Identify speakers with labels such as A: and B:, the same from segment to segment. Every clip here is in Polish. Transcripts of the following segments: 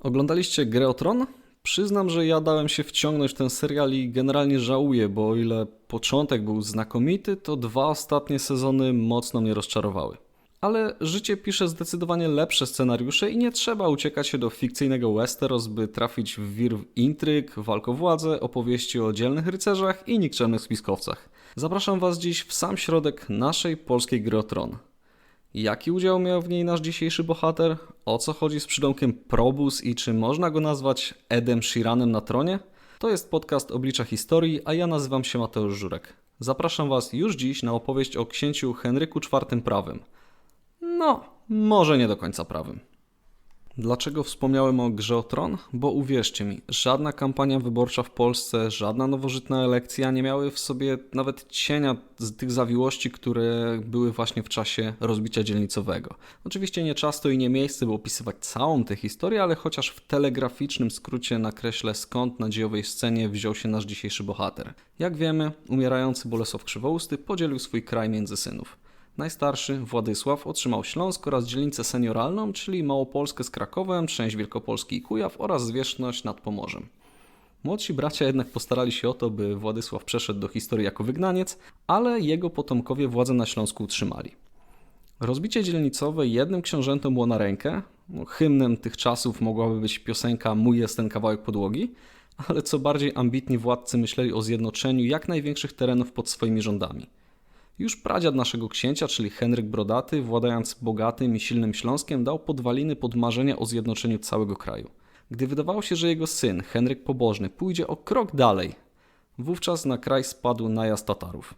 A: Oglądaliście Grę o Tron? Przyznam, że ja dałem się wciągnąć w ten serial i generalnie żałuję, bo o ile początek był znakomity, to dwa ostatnie sezony mocno mnie rozczarowały. Ale życie pisze zdecydowanie lepsze scenariusze i nie trzeba uciekać się do fikcyjnego Westeros, by trafić w wir intryg, walk o władzę, opowieści o dzielnych rycerzach i nikczemnych spiskowcach. Zapraszam Was dziś w sam środek naszej polskiej gry o tron. Jaki udział miał w niej nasz dzisiejszy bohater? O co chodzi z przydomkiem Probus i czy można go nazwać Edem Shiranem na tronie? To jest podcast Oblicza Historii, a ja nazywam się Mateusz Żurek. Zapraszam Was już dziś na opowieść o księciu Henryku IV prawym. No, może nie do końca prawym. Dlaczego wspomniałem o grze o tron? Bo uwierzcie mi, żadna kampania wyborcza w Polsce, żadna nowożytna elekcja nie miały w sobie nawet cienia z tych zawiłości, które były właśnie w czasie rozbicia dzielnicowego. Oczywiście nie czas to i nie miejsce, by opisywać całą tę historię, ale chociaż w telegraficznym skrócie nakreślę skąd na dziejowej scenie wziął się nasz dzisiejszy bohater. Jak wiemy, umierający Bolesław Krzywousty podzielił swój kraj między synów. Najstarszy, Władysław, otrzymał Śląsk oraz dzielnicę senioralną, czyli Małopolskę z Krakowem, część Wielkopolski i Kujaw oraz zwierzchność nad Pomorzem. Młodsi bracia jednak postarali się o to, by Władysław przeszedł do historii jako wygnaniec, ale jego potomkowie władzę na Śląsku utrzymali. Rozbicie dzielnicowe jednym książętom było na rękę. No, hymnem tych czasów mogłaby być piosenka Mój jest ten kawałek podłogi, ale co bardziej ambitni władcy myśleli o zjednoczeniu jak największych terenów pod swoimi rządami. Już pradziad naszego księcia, czyli Henryk Brodaty, władając bogatym i silnym Śląskiem, dał podwaliny pod marzenia o zjednoczeniu całego kraju. Gdy wydawało się, że jego syn, Henryk Pobożny, pójdzie o krok dalej, wówczas na kraj spadł najazd Tatarów.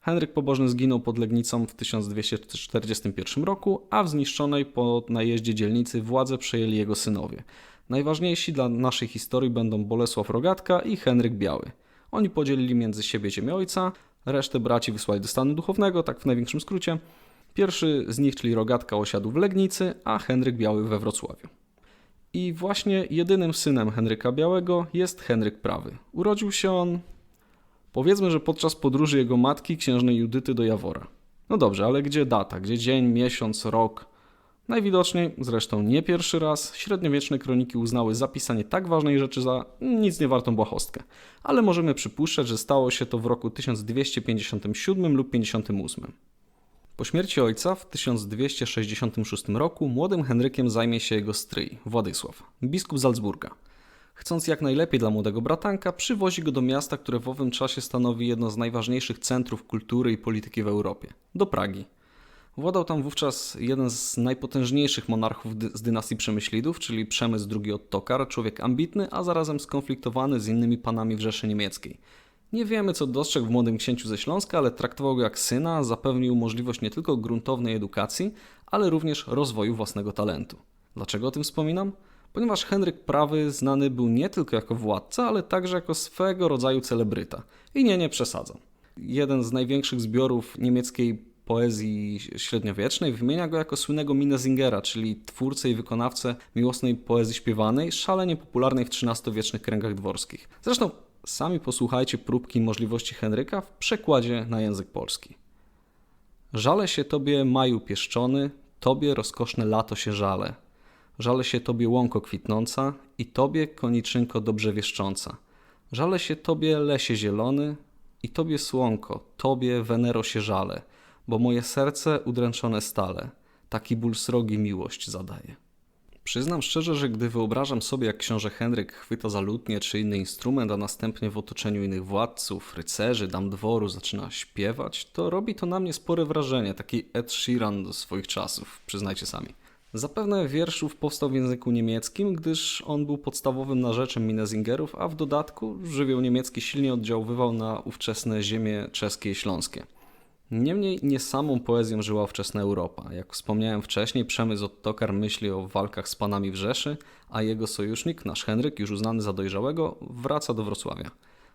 A: Henryk Pobożny zginął pod Legnicą w 1241 roku, a w zniszczonej po najeździe dzielnicy władzę przejęli jego synowie. Najważniejsi dla naszej historii będą Bolesław Rogatka i Henryk Biały. Oni podzielili między siebie ziemię ojca, Resztę braci wysłali do stanu duchownego, tak w największym skrócie. Pierwszy z nich, czyli Rogatka, osiadł w Legnicy, a Henryk Biały we Wrocławiu. I właśnie jedynym synem Henryka Białego jest Henryk Prawy. Urodził się on, powiedzmy, że podczas podróży jego matki, księżnej Judyty do Jawora. No dobrze, ale gdzie data, gdzie dzień, miesiąc, rok? Najwidoczniej, zresztą nie pierwszy raz, średniowieczne kroniki uznały zapisanie tak ważnej rzeczy za nic nie wartą błahostkę. Ale możemy przypuszczać, że stało się to w roku 1257 lub 58. Po śmierci ojca w 1266 roku młodym Henrykiem zajmie się jego stryj, Władysław, biskup Salzburga. Chcąc jak najlepiej dla młodego bratanka, przywozi go do miasta, które w owym czasie stanowi jedno z najważniejszych centrów kultury i polityki w Europie do Pragi. Władał tam wówczas jeden z najpotężniejszych monarchów z dynastii Przemyślidów, czyli Przemysł II Ottokar, człowiek ambitny, a zarazem skonfliktowany z innymi panami w Rzeszy Niemieckiej. Nie wiemy, co dostrzegł w młodym księciu ze Śląska, ale traktował go jak syna, zapewnił możliwość nie tylko gruntownej edukacji, ale również rozwoju własnego talentu. Dlaczego o tym wspominam? Ponieważ Henryk Prawy znany był nie tylko jako władca, ale także jako swego rodzaju celebryta. I nie, nie przesadzam. Jeden z największych zbiorów niemieckiej poezji średniowiecznej wymienia go jako słynnego Minnesingera, czyli twórcę i wykonawcę miłosnej poezji śpiewanej, szalenie popularnej w XIII-wiecznych kręgach dworskich. Zresztą sami posłuchajcie próbki możliwości Henryka w przekładzie na język polski. Żale się tobie maju pieszczony, tobie rozkoszne lato się żale. Żale się tobie łąko kwitnąca i tobie koniczynko dobrze wieszcząca. Żale się tobie lesie zielony i tobie słonko, tobie Wenero się żale bo moje serce udręczone stale, taki ból srogi miłość zadaje. Przyznam szczerze, że gdy wyobrażam sobie, jak książę Henryk chwyta za lutnię czy inny instrument, a następnie w otoczeniu innych władców, rycerzy, dam dworu zaczyna śpiewać, to robi to na mnie spore wrażenie, taki Ed Sheeran do swoich czasów, przyznajcie sami. Zapewne wierszów powstał w języku niemieckim, gdyż on był podstawowym narzeczem Minezingerów, a w dodatku żywioł niemiecki silnie oddziaływał na ówczesne ziemie czeskie i śląskie. Niemniej nie samą poezją żyła wczesna Europa. Jak wspomniałem wcześniej, Przemysł Ottokar myśli o walkach z panami w Rzeszy, a jego sojusznik, nasz Henryk, już uznany za dojrzałego, wraca do Wrocławia.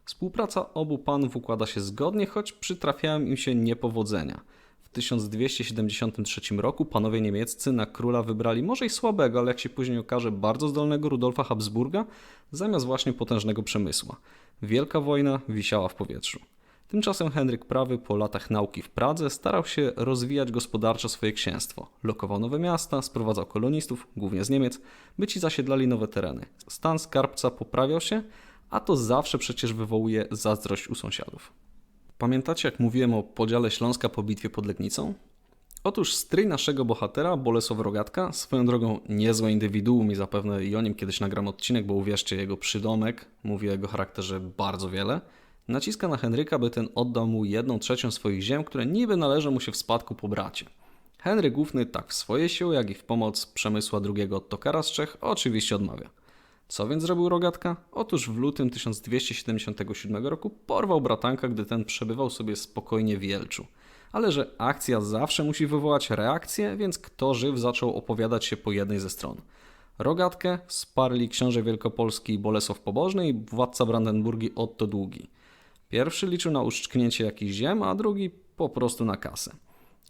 A: Współpraca obu panów układa się zgodnie, choć przytrafiają im się niepowodzenia. W 1273 roku panowie niemieccy na króla wybrali może i słabego, ale jak się później okaże, bardzo zdolnego Rudolfa Habsburga, zamiast właśnie potężnego Przemysła. Wielka wojna wisiała w powietrzu. Tymczasem Henryk Prawy po latach nauki w Pradze starał się rozwijać gospodarczo swoje księstwo. Lokował nowe miasta, sprowadzał kolonistów, głównie z Niemiec, by ci zasiedlali nowe tereny. Stan skarbca poprawiał się, a to zawsze przecież wywołuje zazdrość u sąsiadów. Pamiętacie, jak mówiłem o podziale Śląska po bitwie pod Legnicą? Otóż stryj naszego bohatera, Bolesław Rogatka, swoją drogą niezłe indywiduum i zapewne i o nim kiedyś nagram odcinek, bo uwierzcie, jego przydomek mówi o jego charakterze bardzo wiele, naciska na Henryka, by ten oddał mu jedną trzecią swoich ziem, które niby należą mu się w spadku po bracie. Henryk Ówny tak w swoje siły, jak i w pomoc Przemysła II Tokara z Czech oczywiście odmawia. Co więc zrobił Rogatka? Otóż w lutym 1277 roku porwał bratanka, gdy ten przebywał sobie spokojnie w Jelczu. Ale że akcja zawsze musi wywołać reakcję, więc kto żyw zaczął opowiadać się po jednej ze stron. Rogatkę sparli książę wielkopolski Bolesław Pobożny i władca Brandenburgii Otto Długi. Pierwszy liczył na uszczknięcie jakichś ziem, a drugi po prostu na kasę.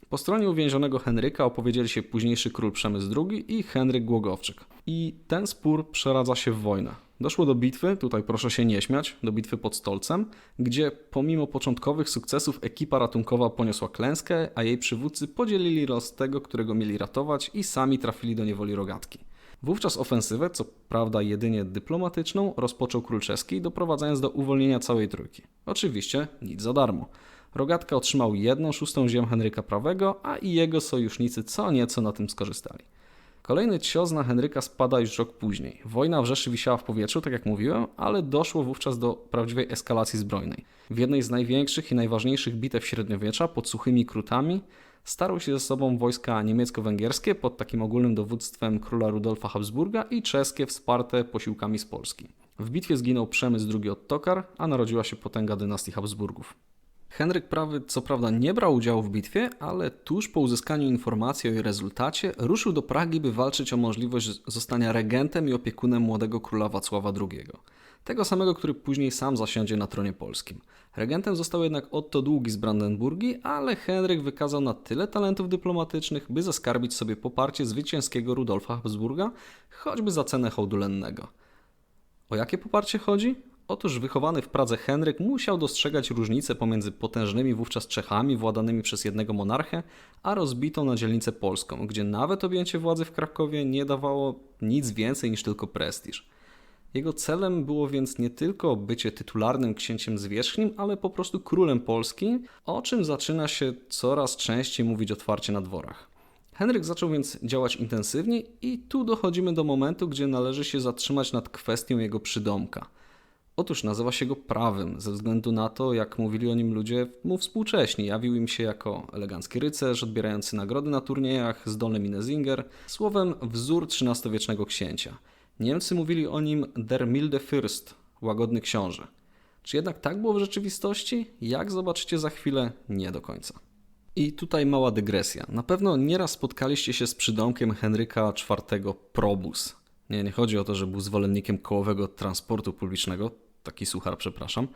A: Po stronie uwięzionego Henryka opowiedzieli się późniejszy król Przemysł II i Henryk Głogowczyk. I ten spór przeradza się w wojnę. Doszło do bitwy, tutaj proszę się nie śmiać, do bitwy pod Stolcem, gdzie pomimo początkowych sukcesów ekipa ratunkowa poniosła klęskę, a jej przywódcy podzielili los tego, którego mieli ratować i sami trafili do niewoli rogatki. Wówczas ofensywę, co prawda jedynie dyplomatyczną, rozpoczął król czeski, doprowadzając do uwolnienia całej trójki. Oczywiście nic za darmo. Rogatka otrzymał jedną szóstą ziem Henryka Prawego, a i jego sojusznicy co nieco na tym skorzystali. Kolejny cios na Henryka spada już rok później. Wojna w Rzeszy wisiała w powietrzu, tak jak mówiłem, ale doszło wówczas do prawdziwej eskalacji zbrojnej. W jednej z największych i najważniejszych bitew średniowiecza pod suchymi krutami starły się ze sobą wojska niemiecko-węgierskie pod takim ogólnym dowództwem króla Rudolfa Habsburga i czeskie wsparte posiłkami z Polski. W bitwie zginął Przemysł II od Tokar, a narodziła się potęga dynastii Habsburgów. Henryk Prawy co prawda nie brał udziału w bitwie, ale tuż po uzyskaniu informacji o jej rezultacie ruszył do Pragi, by walczyć o możliwość zostania regentem i opiekunem młodego króla Wacława II. Tego samego, który później sam zasiądzie na tronie polskim. Regentem został jednak Otto Długi z Brandenburgii, ale Henryk wykazał na tyle talentów dyplomatycznych, by zaskarbić sobie poparcie zwycięskiego Rudolfa Habsburga, choćby za cenę hołdu lennego. O jakie poparcie chodzi? Otóż wychowany w Pradze Henryk musiał dostrzegać różnice pomiędzy potężnymi wówczas Czechami władanymi przez jednego monarchę, a rozbitą na dzielnicę polską, gdzie nawet objęcie władzy w Krakowie nie dawało nic więcej niż tylko prestiż. Jego celem było więc nie tylko bycie tytularnym księciem zwierzchnim, ale po prostu królem Polski, o czym zaczyna się coraz częściej mówić otwarcie na dworach. Henryk zaczął więc działać intensywnie i tu dochodzimy do momentu, gdzie należy się zatrzymać nad kwestią jego przydomka – Otóż nazywa się go prawym, ze względu na to, jak mówili o nim ludzie mu współcześni. Jawił im się jako elegancki rycerz, odbierający nagrody na turniejach, zdolny Minezinger, słowem wzór XIII-wiecznego księcia. Niemcy mówili o nim der milde Fürst, łagodny książę. Czy jednak tak było w rzeczywistości? Jak zobaczycie za chwilę, nie do końca. I tutaj mała dygresja. Na pewno nieraz spotkaliście się z przydomkiem Henryka IV Probus. Nie, nie chodzi o to, że był zwolennikiem kołowego transportu publicznego, taki suchar, przepraszam.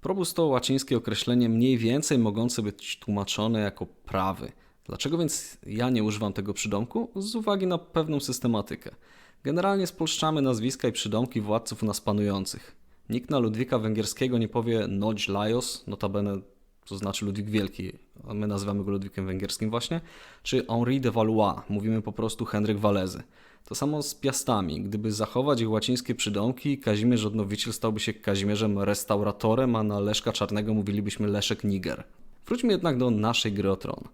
A: Probus to łacińskie określenie mniej więcej mogące być tłumaczone jako prawy. Dlaczego więc ja nie używam tego przydomku? Z uwagi na pewną systematykę. Generalnie spolszczamy nazwiska i przydomki władców u nas panujących. Nikt na Ludwika Węgierskiego nie powie Nodź Lajos, notabene to znaczy Ludwik Wielki, a my nazywamy go Ludwikiem Węgierskim właśnie, czy Henri de Valois, mówimy po prostu Henryk Walezy. To samo z Piastami. Gdyby zachować ich łacińskie przydomki, Kazimierz Odnowiciel stałby się Kazimierzem Restauratorem, a na Leszka Czarnego mówilibyśmy Leszek Niger. Wróćmy jednak do naszej gry o tron.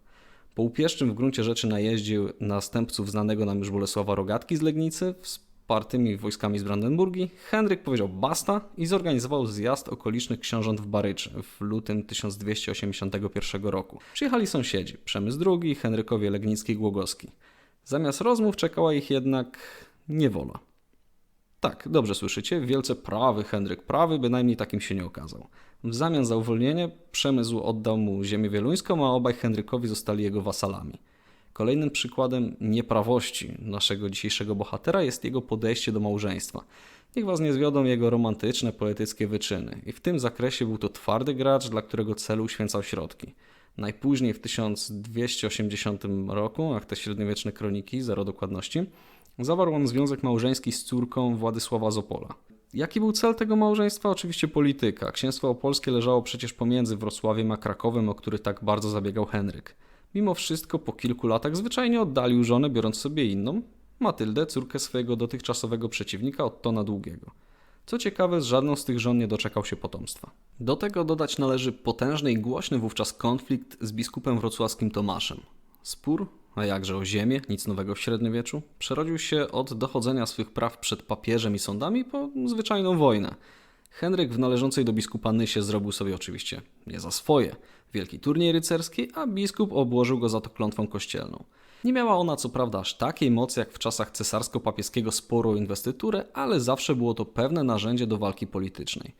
A: Po upieszczym w gruncie rzeczy najeździe następców znanego nam już Bolesława Rogatki z Legnicy, wspartymi wojskami z Brandenburgii, Henryk powiedział basta i zorganizował zjazd okolicznych książąt w Baryczy w lutym 1281 roku. Przyjechali sąsiedzi, Przemysł II, Henrykowie Legnicki i Głogowski. Zamiast rozmów czekała ich jednak niewola. Tak, dobrze słyszycie, wielce prawy Henryk Prawy bynajmniej takim się nie okazał. W zamian za uwolnienie przemysł oddał mu ziemię wieluńską, a obaj Henrykowi zostali jego wasalami. Kolejnym przykładem nieprawości naszego dzisiejszego bohatera jest jego podejście do małżeństwa. Niech was nie zwiodą jego romantyczne, poetyckie wyczyny. I w tym zakresie był to twardy gracz, dla którego celu uświęcał środki. Najpóźniej w 1280 roku, jak te średniowieczne kroniki, zero dokładności, zawarł on związek małżeński z córką Władysława Zopola. Jaki był cel tego małżeństwa? Oczywiście polityka. Księstwo opolskie leżało przecież pomiędzy Wrocławiem a Krakowem, o który tak bardzo zabiegał Henryk. Mimo wszystko po kilku latach zwyczajnie oddalił żonę, biorąc sobie inną, Matyldę, córkę swojego dotychczasowego przeciwnika Ottona Długiego. Co ciekawe, z żadną z tych żon nie doczekał się potomstwa. Do tego dodać należy potężny i głośny wówczas konflikt z biskupem wrocławskim Tomaszem. Spór, a jakże o ziemię, nic nowego w średniowieczu, przerodził się od dochodzenia swych praw przed papieżem i sądami po zwyczajną wojnę. Henryk w należącej do biskupa Nysie zrobił sobie oczywiście nie za swoje wielki turniej rycerski, a biskup obłożył go za to klątwą kościelną. Nie miała ona co prawda aż takiej mocy jak w czasach cesarsko-papieskiego sporu o inwestyturę, ale zawsze było to pewne narzędzie do walki politycznej.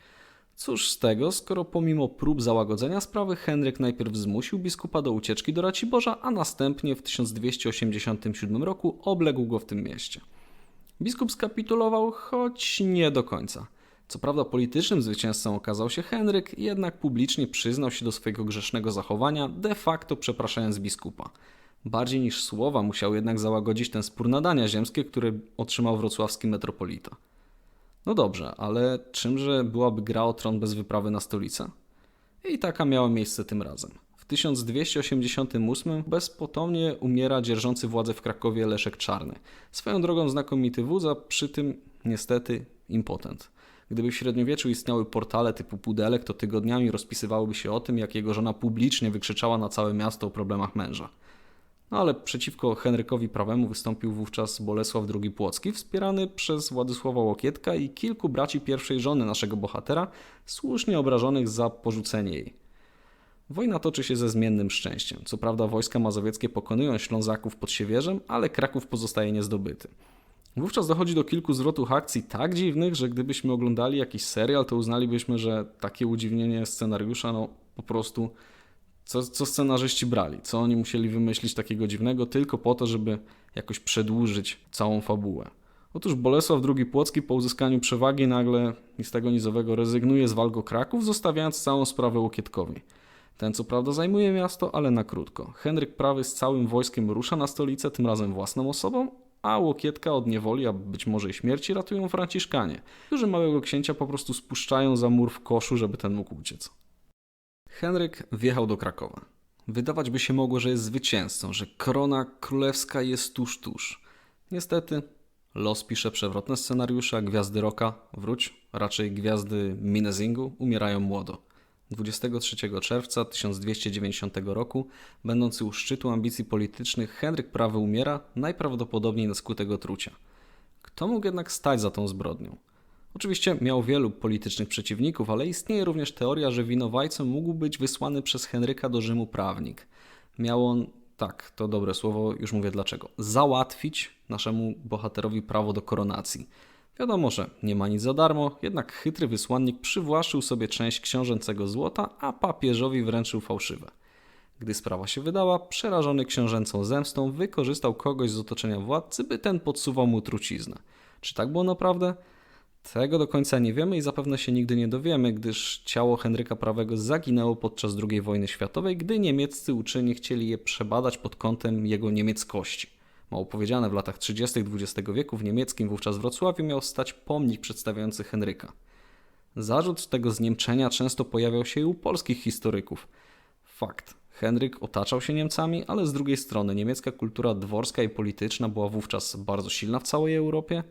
A: Cóż z tego, skoro pomimo prób załagodzenia sprawy Henryk najpierw zmusił biskupa do ucieczki do Raciborza, a następnie w 1287 roku obległ go w tym mieście. Biskup skapitulował, choć nie do końca. Co prawda politycznym zwycięzcą okazał się Henryk, jednak publicznie przyznał się do swojego grzesznego zachowania, de facto przepraszając biskupa. Bardziej niż słowa musiał jednak załagodzić ten spór nadania ziemskie, który otrzymał wrocławski metropolita. No dobrze, ale czymże byłaby gra o tron bez wyprawy na stolicę? I taka miała miejsce tym razem. W 1288 bezpotomnie umiera dzierżący władzę w Krakowie Leszek Czarny. Swoją drogą znakomity wódz, a przy tym niestety impotent. Gdyby w średniowieczu istniały portale typu Pudelek, to tygodniami rozpisywałyby się o tym, jak jego żona publicznie wykrzyczała na całe miasto o problemach męża. No ale przeciwko Henrykowi Prawemu wystąpił wówczas Bolesław II Płocki, wspierany przez Władysława Łokietka i kilku braci pierwszej żony naszego bohatera, słusznie obrażonych za porzucenie jej. Wojna toczy się ze zmiennym szczęściem. Co prawda wojska mazowieckie pokonują Ślązaków pod Siewierzem, ale Kraków pozostaje niezdobyty. Wówczas dochodzi do kilku zwrotów akcji tak dziwnych, że gdybyśmy oglądali jakiś serial, to uznalibyśmy, że takie udziwnienie scenariusza no po prostu co, co scenarzyści brali, co oni musieli wymyślić takiego dziwnego tylko po to, żeby jakoś przedłużyć całą fabułę. Otóż Bolesław II Płocki po uzyskaniu przewagi nagle z tego nizowego rezygnuje z walk Kraków, zostawiając całą sprawę Łokietkowi. Ten co prawda zajmuje miasto, ale na krótko. Henryk Prawy z całym wojskiem rusza na stolicę, tym razem własną osobą, a Łokietka od niewoli, a być może i śmierci ratują Franciszkanie, którzy małego księcia po prostu spuszczają za mur w koszu, żeby ten mógł uciec. Henryk wjechał do Krakowa. Wydawać by się mogło, że jest zwycięzcą, że korona królewska jest tuż, tuż. Niestety, los pisze przewrotne scenariusze, a gwiazdy roka, wróć, raczej gwiazdy Minezingu, umierają młodo. 23 czerwca 1290 roku, będący u szczytu ambicji politycznych, Henryk Prawy umiera, najprawdopodobniej na skutek otrucia. Kto mógł jednak stać za tą zbrodnią? Oczywiście miał wielu politycznych przeciwników, ale istnieje również teoria, że winowajcą mógł być wysłany przez Henryka do Rzymu prawnik. Miał on, tak, to dobre słowo, już mówię dlaczego, załatwić naszemu bohaterowi prawo do koronacji. Wiadomo, że nie ma nic za darmo, jednak chytry wysłannik przywłaszczył sobie część książęcego złota, a papieżowi wręczył fałszywe. Gdy sprawa się wydała, przerażony książęcą zemstą wykorzystał kogoś z otoczenia władcy, by ten podsuwał mu truciznę. Czy tak było naprawdę? Tego do końca nie wiemy i zapewne się nigdy nie dowiemy, gdyż ciało Henryka Prawego zaginęło podczas II wojny światowej, gdy niemieccy uczeni chcieli je przebadać pod kątem jego niemieckości. Mało powiedziane, w latach 30. XX wieku w niemieckim wówczas Wrocławiu miał stać pomnik przedstawiający Henryka. Zarzut tego zniemczenia często pojawiał się i u polskich historyków. Fakt. Henryk otaczał się Niemcami, ale z drugiej strony niemiecka kultura dworska i polityczna była wówczas bardzo silna w całej Europie,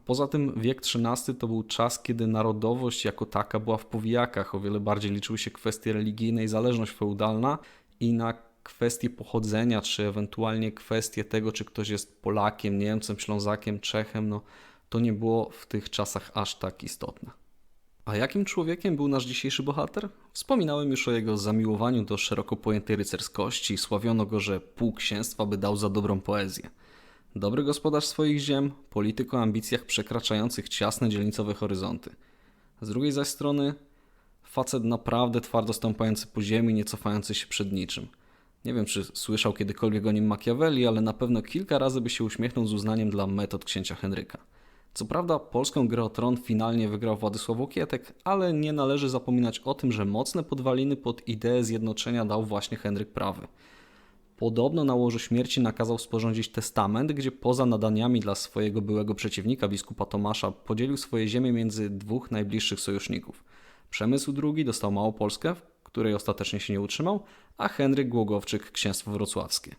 A: poza tym wiek XIII to był czas, kiedy narodowość jako taka była w powijakach. O wiele bardziej liczyły się kwestie religijne i zależność feudalna i na kwestie pochodzenia, czy ewentualnie kwestie tego, czy ktoś jest Polakiem, Niemcem, Ślązakiem, Czechem, no to nie było w tych czasach aż tak istotne. A jakim człowiekiem był nasz dzisiejszy bohater? Wspominałem już o jego zamiłowaniu do szeroko pojętej rycerskości, sławiono go, że pół księstwa by dał za dobrą poezję. Dobry gospodarz swoich ziem, polityk o ambicjach przekraczających ciasne dzielnicowe horyzonty. Z drugiej zaś strony facet naprawdę twardo stąpający po ziemi, nie cofający się przed niczym. Nie wiem, czy słyszał kiedykolwiek o nim Machiavelli, ale na pewno kilka razy by się uśmiechnął z uznaniem dla metod księcia Henryka. Co prawda, polską grę o tron finalnie wygrał Władysław Okietek, ale nie należy zapominać o tym, że mocne podwaliny pod ideę zjednoczenia dał właśnie Henryk Prawy. Podobno na łożu śmierci nakazał sporządzić testament, gdzie poza nadaniami dla swojego byłego przeciwnika, biskupa Tomasza, podzielił swoje ziemię między dwóch najbliższych sojuszników. Przemysł II dostał Małopolskę, w której ostatecznie się nie utrzymał, a Henryk Głogowczyk księstwo wrocławskie.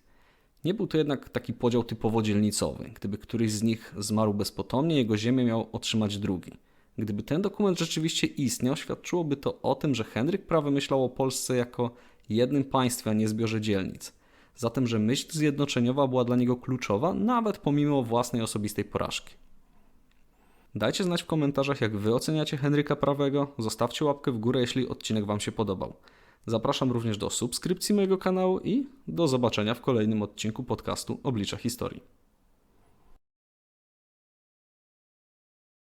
A: Nie był to jednak taki podział typowo dzielnicowy. Gdyby któryś z nich zmarł bezpotomnie, jego ziemię miał otrzymać drugi. Gdyby ten dokument rzeczywiście istniał, świadczyłoby to o tym, że Henryk prawy myślał o Polsce jako jednym państwie, a nie zbiorze dzielnic. Zatem, że myśl zjednoczeniowa była dla niego kluczowa, nawet pomimo własnej osobistej porażki. Dajcie znać w komentarzach, jak wy oceniacie Henryka Prawego. Zostawcie łapkę w górę, jeśli odcinek wam się podobał. Zapraszam również do subskrypcji mojego kanału i do zobaczenia w kolejnym odcinku podcastu Oblicza Historii.